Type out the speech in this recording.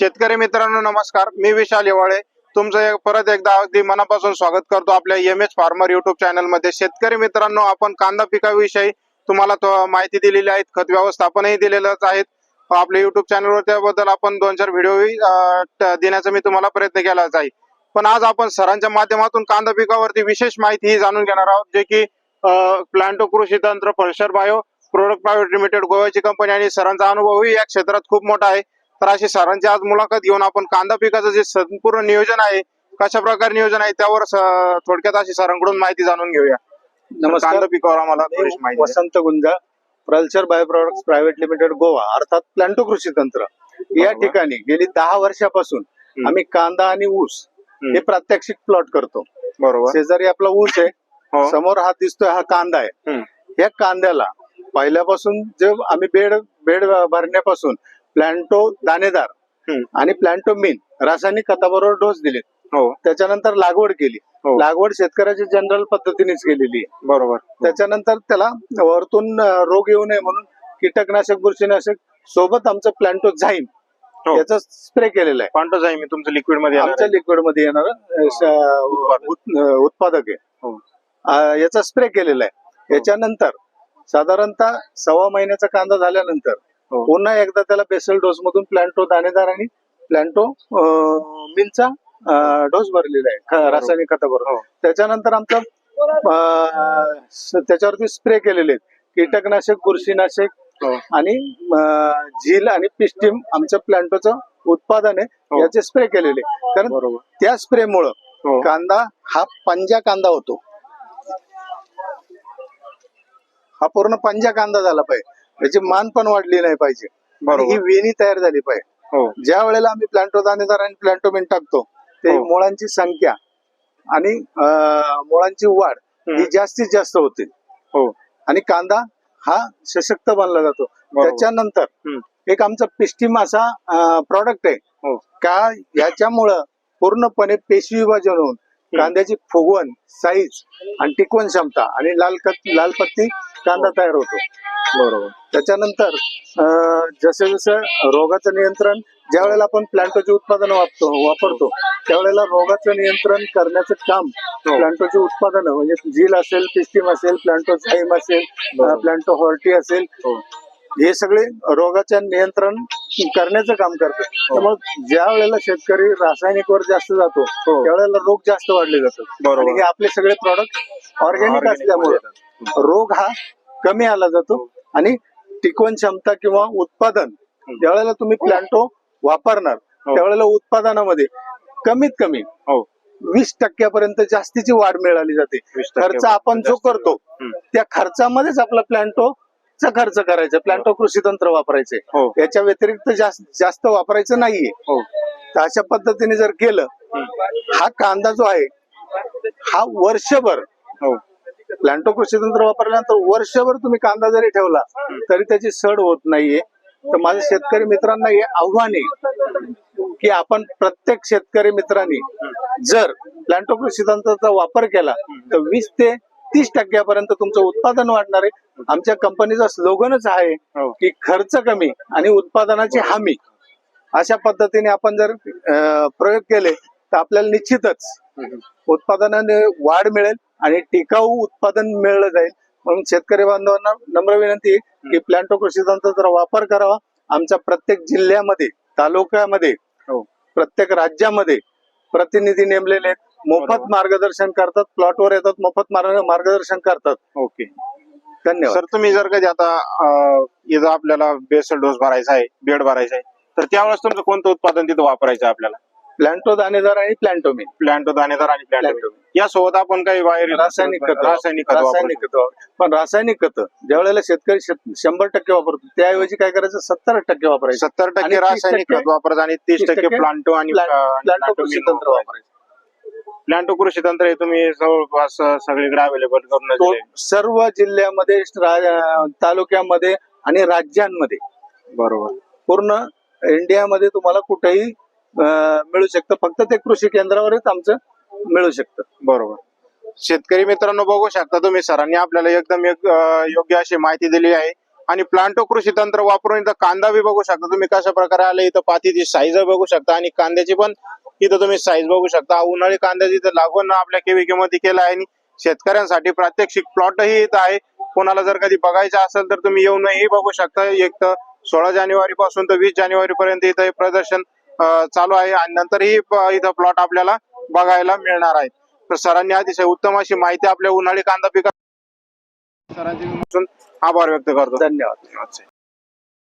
शेतकरी मित्रांनो नमस्कार. मी विशाल येवाळे. तुमचं परत एकदा अगदी मनापासून स्वागत करतो आपल्या एम एस फार्मर युट्यूब चॅनलमध्ये शेतकरी मित्रांनो आपण कांदा पिकाविषयी तुम्हाला माहिती दिलेली आहे. खत व्यवस्थापनही दिलेलंच आहेत आपल्या युट्यूब चॅनलवर त्याबद्दल आपण दोन चार व्हिडिओही देण्याचा मी तुम्हाला प्रयत्न केलाच आहे. पण आज आपण सरांच्या माध्यमातून कांदा पिकावरती विशेष माहिती जाणून घेणार आहोत जे की प्लांटो कृषी तंत्र फळशर बायो प्रोडक्ट प्रायव्हेट लिमिटेड गोव्याची कंपनी आणि सरांचा अनुभवही या क्षेत्रात खूप मोठा आहे. तर अशी सरांची आज मुलाखत घेऊन आपण कांदा पिकाचं जे संपूर्ण नियोजन आहे कशा प्रकारे नियोजन आहे त्यावर थोडक्यात अशी सरांकडून माहिती जाणून घेऊया नमस्कार कांदा पिकावर आम्हाला माहिती. Vasant Gunja प्रल्चर bio products private limited Goa अर्थात प्लांटो कृषी तंत्र या. ठिकाणी गेली दहा वर्षापासून. आम्ही कांदा आणि ऊस. हे प्रात्यक्षिक प्लॉट करतो बरोबर शेजारी आपला ऊस आहे हो समोर हा दिसतोय हा कांदा आहे. या कांद्याला पहिल्यापासून जे आम्ही बेड बेड भरण्यापासून प्लांटो दाणेदार. आणि प्लांटो मीन रासायनिक खताबरोबर डोस दिले हो त्याच्यानंतर लागवड केली हो. लागवड शेतकऱ्याची जनरल पद्धतीनेच केलेली आहे बरोबर त्याच्यानंतर त्याला वरतून रोग येऊ नये म्हणून कीटकनाशक बुरशीनाशक सोबत आमचं प्लांटो झाईम हो. याचा स्प्रे केलेला आहे पांढरं जाई मी तुमचं लिक्विडमध्ये आमच्या. लिक्विडमध्ये येणार उत्पादक आहे हो. याचा स्प्रे केलेला आहे याच्यानंतर साधारणतः सव्वा महिन्याचा कांदा झाल्यानंतर हो. पुन्हा एकदा त्याला बेसल डोस मधून प्लांटो दाणेदार आणि प्लांटो मिनचा डोस भरलेला आहे रासायनिक खताबरोबर हो. त्याच्यानंतर आमचा त्याच्यावरती स्प्रे केलेले आहेत. कीटकनाशक बुरशीनाशक हो. आणि झील आणि पिस्टीम आमचं प्लांटोचं उत्पादन आहे हो. याचे स्प्रे केलेले कारण त्या स्प्रे मुळे हो. कांदा हा पंजा कांदा होतो. हा पूर्ण पंजा कांदा झाला पाहिजे. त्याची मान पण वाढली नाही पाहिजे. बरोबर ही वेणी तयार झाली पाहिजे. हो. ज्या वेळेला आम्ही प्लांटो दाणेदार आणि प्लांटो मिन टाकतो ते हो. मुळांची संख्या आणि अं, मुळांची वाढ ही. जास्तीत जास्त होते. हो. आणि कांदा हा सशक्त बनला जातो. त्याच्यानंतर हम्म. एक आमचा पिस्टीम असा प्रॉडक्ट आहे. हो. का याच्यामुळं पूर्णपणे पेशी विभाजन होऊन कांद्याची फुगवण साईज आणि टिकवण क्षमता आणि लाल कत लाल पत्ती कांदा तयार होतो बरोबर त्याच्यानंतर जसं जसं रोगाचं नियंत्रण ज्या वेळेला आपण प्लांटोचे उत्पादन वापरतो वापरतो त्यावेळेला रोगाचं नियंत्रण करण्याचं काम हो. प्लांटोचे उत्पादन म्हणजे झील असेल पिस्टीम असेल प्लांटो झाईम असेल. प्लांटो हॉर्टी असेल हो हे सगळे रोगाच्या नियंत्रण करण्याचं काम करतात त्यामुळे ज्या वेळेला शेतकरी रासायनिक वर जास्त जातो हो. त्यावेळेला रोग जास्त वाढले जातात बरोबर. हे आपले सगळे प्रॉडक्ट ऑर्गॅनिक असल्यामुळे रोग हा कमी आला जातो आणि टिकवण क्षमता किंवा उत्पादन ज्यावेळेला तुम्ही प्लांटो वापरणार हो. त्यावेळेला उत्पादनामध्ये कमीत कमी हो वीस टक्क्यापर्यंत जास्तीची वाढ मिळाली जाते 20% खर्च आपण जो. करतो. त्या खर्चामध्येच आपला प्लांटो चा खर्च करायचा प्लांटो कृषी तंत्र वापरायचे. हो. याच्या व्यतिरिक्त जास्त जास्त वापरायचं नाहीये. हो. तर अशा पद्धतीने जर केलं हा कांदा जो आहे हा वर्षभर हो. प्लांटो कृषी तंत्र वापरल्यानंतर वर्षभर तुम्ही कांदा जरी ठेवला तरी त्याची सड होत नाहीये. तर माझ्या शेतकरी मित्रांना हे आव्हान आहे की आपण प्रत्येक शेतकरी मित्रांनी जर प्लांटो कृषी तंत्राचा वापर केला तर वीस ते तीस टक्क्यापर्यंत तुमचं उत्पादन वाढणार आहे. आमच्या कंपनीचा स्लोगनच आहे हो. की खर्च कमी आणि उत्पादनाची हमी. अशा पद्धतीने आपण जर प्रयोग केले तर आपल्याला निश्चितच उत्पादनाने वाढ मिळेल आणि टिकाऊ उत्पादन मिळलं जाईल. म्हणून शेतकरी बांधवांना नम्र विनंती की प्लांटो कृषी तंत्राचा वापर करावा. आमच्या प्रत्येक जिल्ह्यामध्ये तालुक्यामध्ये हो. प्रत्येक राज्यामध्ये प्रतिनिधी नेमलेले आहेत. मोफत. मार्गदर्शन करतात प्लॉटवर येतात मोफत मार्ग- मार्गदर्शन करतात. ओके. धन्यवाद. सर तुम्ही जर कधी आता अं, आपल्याला बेसल डोस भरायचा आहे बेड भरायचा आहे तर त्यावेळेस तुमचं कोणतं उत्पादन तिथं वापरायचं आहे आपल्याला? प्लांटो दाणेदार आणि प्लांटोमिन प्लांटो दाणेदार आणि प्लांटो Planto. यासोबत आपण काही बाहेर रासायनिक खत. रासायनिक खत रासायनिक. खत पण रासायनिक खत ज्या वेळेला शेतकरी शत- शंभर टक्के वापरतो त्याऐवजी काय करायचं? सत्तर टक्के वापरायचं. सत्तर आणि टक्के 30% रासायनिक खत वापरतात आणि तीस 30% टक्के प्लांटो आणि प्लांटो कृषी तंत्र वापरायचं. प्लांटो कृषी तंत्र हे तुम्ही जवळपास सगळीकडे अवेलेबल करून तो. सर्व जिल्ह्यामध्ये रा- तालुक्यामध्ये आणि राज्यांमध्ये. बरोबर. पूर्ण इंडियामध्ये तुम्हाला कुठेही अं, मिळू शकतं. फक्त ते कृषी केंद्रावरच आमचं मिळू शकतं. बरोबर. शेतकरी मित्रांनो बघू शकता तुम्ही सरांनी आपल्याला एकदम एक, अं, योग्य अशी माहिती दिली आहे. आणि प्लांटो कृषी तंत्र वापरून इथं कांदा बी बघू शकता तुम्ही कशा प्रकारे आले. इथं पातीची साईज बघू शकता आणि कांद्याची पण इथं तुम्ही साईज बघू शकता. उन्हाळी कांद्याची इथं लागवड आपल्या केविके मध्ये केलं आहे आणि शेतकऱ्यांसाठी प्रात्यक्षिक प्लॉटही इथं आहे. कोणाला जर कधी बघायचं असेल तर तुम्ही येऊनही बघू शकता. एक तर सोळा जानेवारी पासून तर वीस जानेवारी पर्यंत इथं हे प्रदर्शन चालू आहे आणि नंतरही इथं प्लॉट आपल्याला बघायला मिळणार आहे. तर सरांनी अतिशय उत्तम अशी माहिती आपल्या उन्हाळी कांदा पिका सरांचे आभार व्यक्त करतो. धन्यवाद.